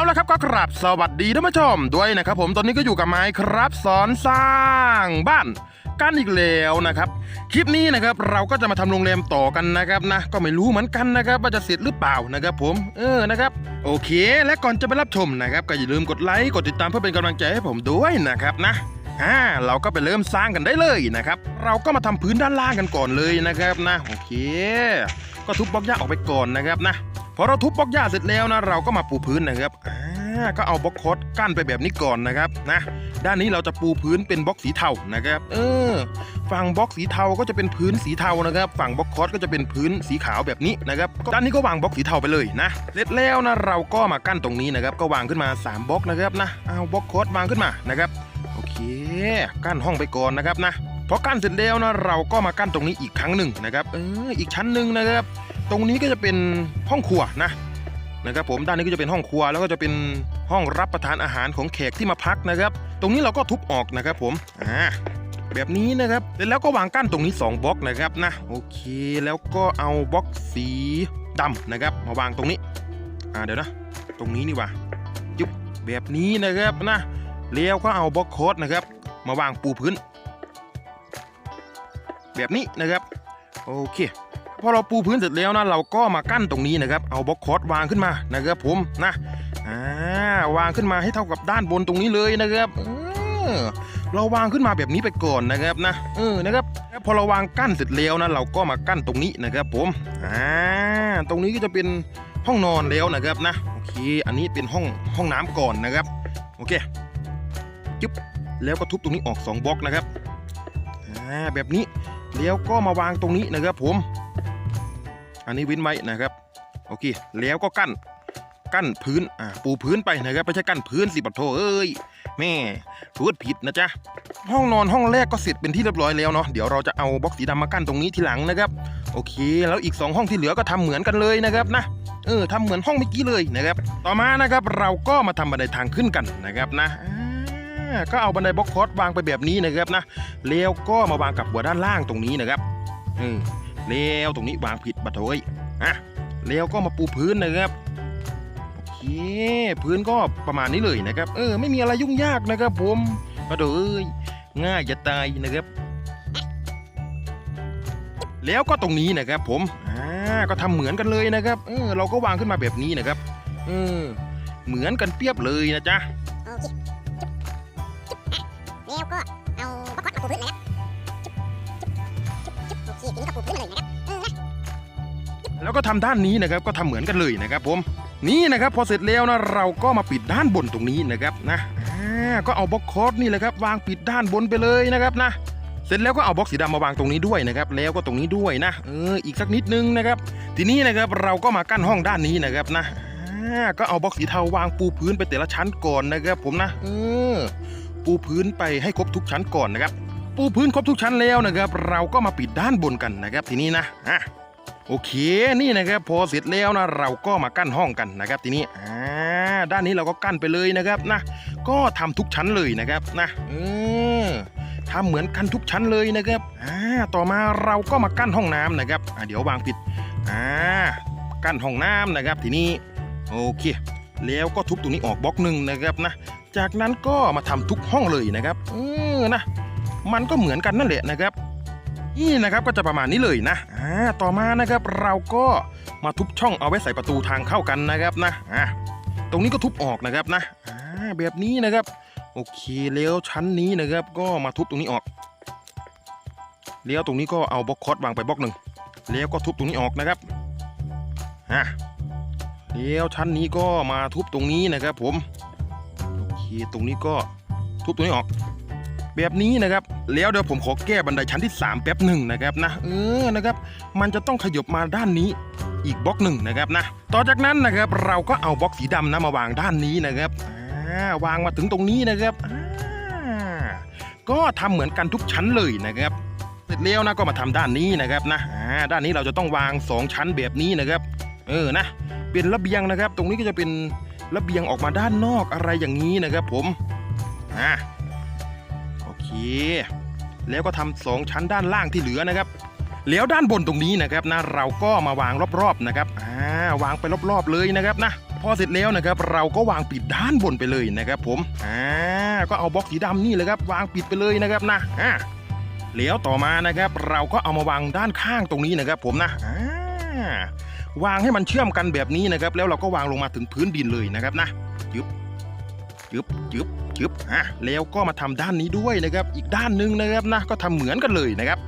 เอาละครับก็กราบสวัสดีท่านผู้ชมด้วยนะครับผมตอนนี้ก็อยู่กับไม้ครับสอนสร้างบ้านกันอีกแล้วนะครับ คลิปนี้นะครับเราก็จะมาทำโรงแรมต่อกันนะครับนะ ก็ไม่รู้เหมือนกันนะครับว่าจะเสร็จหรือเปล่านะครับ ผมเออนะครับโอเค และก่อนจะไปรับชมนะครับ ก็อย่าลืมกดไลค์กดติดตามเพื่อเป็นกำลังใจให้ผมด้วยนะครับนะอ่าเราก็ไปเริ่มสร้างกันได้เลยนะครับ เราก็มาทำพื้นด้านล่างกันก่อนเลยนะครับนะโอเค ก็ทุบบล็อกหญ้าออกไปก่อนนะครับนะ อเราทุบบล็อกหญ้าเสร็จแล้วนะเราก็มาปูพื้นนะครับอ่าก็เอาบล็อกคอสกั้นไปแบบนี้ก่อนนะครับนะด้านนี้เราจะปูพื้นเป็นบล็อกสีเทานะครับ เออ ฝั่งบล็อกสีเทาก็จะเป็นพื้นสีเทานะครับ ฝั่งบล็อกคอสก็จะเป็นพื้นสีขาวแบบนี้นะครับด้านนี้ก็วางบล็อกสีเทาไปเลยนะเสร็จแล้วนะเราก็มากั้นตรงนี้นะครับ ก็วางขึ้นมา 3บล็อกนะครับนะเอาบล็อกคอสวางขึ้นมานะครับโอเค กั้นห้องไปก่อนนะครับนะพอกั้นเสร็จแล้วนะเราก็มากั้นตรงนี้อีกครั้งหนึ่งนะครับ เอออีกชั้นหนึ่งนะครับ ตรงนี้ก็จะเป็นห้องครัวนะนะครับผมด้านนี้ก็จะเป็นห้องครัวแล้วก็จะเป็นห้องรับประทานอาหารของแขกที่มาพักนะครับ ตรงนี้เราก็ทุบออกนะครับผมอ่าแบบนี้นะครับเสร็จแล้วก็วางกั้นตรงนี้ 2บล็อกนะครับนะโอเคแล้วก็เอาบล็อกสีดำนะครับ มาวางตรงนี้อ่าเดี๋ยวนะ ตรงนี้นี่ว่าจุ๊บแบบนี้นะครับนะแล้วก็เอาบล็อกโคดนะครับ มาวางปูพื้น แบบนี้นะครับโอเค พอเราปูพื้นเสร็จแล้วนะเราก็มากั้นตรงนี้นะครับ เอาบล็อกคอร์ดวางขึ้นมานะครับผมนะอ่าวางขึ้นมาให้เท่ากับด้านบนตรงนี้เลยนะครับเออเราวางขึ้นมาแบบนี้ไปก่อนนะครับนะเออนะครับพอเราวางกั้นเสร็จแล้วนะเราก็มากั้นตรงนี้นะครับผมอ่าตรงนี้ก็จะเป็นห้องนอนแล้วนะครับนะโอเค อันนี้เป็นห้องห้องน้ำก่อนนะครับโอเคจุ๊บแล้วก็ทุบตรงนี้ออกสองบล็อกนะครับอ่าแบบนี้แล้วก็มาวางตรงนี้นะครับผม อันนี้วินไว้นะครับโอเคแล้วก็กั้นกั้นพื้นอ่าปูพื้นไปนะครับไม่ใช่กั้นพื้นสิปัดโทเอ้ยแม่พูดผิดนะจ๊ะห้องนอนห้องแรกก็เสร็จเป็นที่เรียบร้อยแล้วเนาะเดี๋ยวเราจะเอาบล็อกสีดำมากั้นตรงนี้ทีหลังนะครับ โอเค แล้วอีก 2 ห้องที่เหลือก็ทำเหมือนกันเลยนะครับนะเออทำเหมือนห้องเมื่อกี้เลยนะครับ ต่อมานะครับเราก็มาทำบันไดทางขึ้นกันนะครับนะก็เอาบันไดบล็อกคอร์สวางไปแบบนี้นะครับนะแล้วก็มาวางกับหัวด้านล่างตรงนี้นะครับอืม แล้วตรงนี้วางผิดบัตรโอยอะแล้วก็มาปูพื้นนะครับโอเคพื้นก็ประมาณนี้เลยนะครับ เออไม่มีอะไรยุ่งยากนะครับผมบัตรเอ้ยง่ายจะตายนะครับ แล้วก็ตรงนี้นะครับผมอ่าก็ทำเหมือนกันเลยนะครับ เออเราก็วางขึ้นมาแบบนี้นะครับ เออเหมือนกันเปียบเลยนะจ๊ะโอเคแล้วก็ แล้วก็ทำด้านนี้นะครับก็ทำเหมือนกันเลยนะครับผมนี่นะครับพอเสร็จแล้วนะเราก็มาปิดด้านบนตรงนี้นะครับนะก็เอาบล็อกคอร์สนี่แหละครับวางปิดด้านบนไปเลยนะครับนะเสร็จแล้วก็เอาบล็อกสีดำมาวางตรงนี้ด้วยนะครับแล้วก็ตรงนี้ด้วยนะเอออีกสักนิดนึงนะครับ ทีนี้นะครับเราก็มากั้นห้องด้านนี้นะครับนะก็เอาบล็อกสีเทาวางปูพื้นไปแต่ละชั้นก่อนนะครับ ผมนะเออปูพื้นไปให้ครบทุกชั้นก่อนนะครับ ปูพื้นครบทุกชั้นแล้วนะครับ เราก็มาปิดด้านบนกันนะครับ ทีนี้นะอะ โอเคนี่นะครับพอเสร็จแล้วนะเราก็มากั้นห้องกันนะครับทีนี้อ่าด้านนี้เราก็กั้นไปเลยนะครับนะก็ทำทุกชั้นเลยนะครับนะเออทำเหมือนกันทุกชั้นเลยนะครับอ่าต่อมาเราก็มากั้นห้องน้ำนะครับอ่าเดี๋ยววางผิดอ่ากั้นห้องน้ำนะครับทีนี้โอเค แล้วก็ทุบตรงนี้ออกบล็อกหนึ่งนะครับนะจากนั้นก็มาทำทุกห้องเลยนะครับเออนะมันก็เหมือนกันนั่นแหละนะครับ นี่นะครับก็จะประมาณนี้เลยนะอ่าต่อมานะครับเราก็มาทุบช่องเอาไว้ใส่ประตูทางเข้ากันนะครับนะอ่าตรงนี้ก็ทุบออกนะครับนะอ่าแบบนี้นะครับ โอเคแล้วชั้นนี้นะครับ ก็มาทุบตรงนี้ออกแล้วตรงนี้ก็เอาบล็อกคอร์ดวางไปบล็อกหนึ่งแล้วก็ทุบตรงนี้ออกนะครับอ่าแล้วชั้นนี้ก็มาทุบตรงนี้นะครับ ผมโอเคตรงนี้ก็ทุบตรงนี้ออก แบบนี้นะครับ แล้วเดี๋ยวผมขอแก้บันไดชั้นที่ 3 แป๊บหนึ่งนะครับนะเออนะครับ มันจะต้องขยบมาด้านนี้อีกบล็อกหนึ่งนะครับนะต่อจากนั้นนะครับเราก็เอาบล็อกสีดำนะมาวางด้านนี้นะครับวางมาถึงตรงนี้นะครับก็ทำเหมือนกันทุกชั้นเลยนะครับเสร็จแล้วนะก็มาทำด้านนี้นะครับนะด้านนี้เราจะต้องวาง 2 ชั้นแบบนี้นะครับเออนะเป็นระเบียงนะครับ ตรงนี้ก็จะเป็นระเบียงออกมาด้านนอกอะไรอย่างนี้นะครับ ผมอ่า แล้วก็ทำสองชั้นด้านล่างที่เหลือนะครับ แล้วด้านบนตรงนี้นะครับนะเราก็มาวางรอบๆนะครับอ่าวางไปรอบๆเลยนะครับนะพอเสร็จแล้วนะครับ เราก็วางปิดด้านบนไปเลยนะครับ ผมอ่าก็เอาบล็อกสีดำนี่เลยครับ วางปิดไปเลยนะครับนะอ่าแล้วต่อมานะครับ เราก็เอามาวางด้านข้างตรงนี้นะครับ ผมนะอ่าวางให้มันเชื่อมกันแบบนี้นะครับ แล้วเราก็วางลงมาถึงพื้นดินเลยนะครับนะยึบ ยึบยึบยึบอะแล้วก็มาทำด้านนี้ด้วยนะครับ อีกด้านหนึ่งนะครับนะก็ทำเหมือนกันเลยนะครับ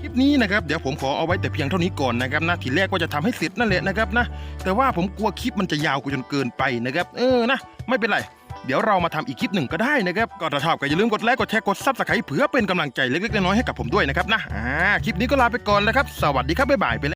คลิปนี้นะครับเดี๋ยวผมขอเอาไว้แต่เพียงเท่านี้ก่อนนะครับนะทีแรกว่าจะทำให้เสร็จนั่นแหละนะครับนะแต่ว่าผมกลัวคลิปมันจะยาวกว่าจนเกินไปนะครับ เออนะ ไม่เป็นไรเดี๋ยวเรามาทำอีกคลิปหนึ่งก็ได้นะครับก็ถ้าชอบก็อย่าลืมกดไลค์กดแชร์กดซับสไครต์เพื่อเป็นกำลังใจเล็กๆน้อยๆให้กับผมด้วยนะครับนะอ่าคลิปนี้ก็ลาไปก่อนแล้วครับ สวัสดีครับบ๊ายบายไปแล้ว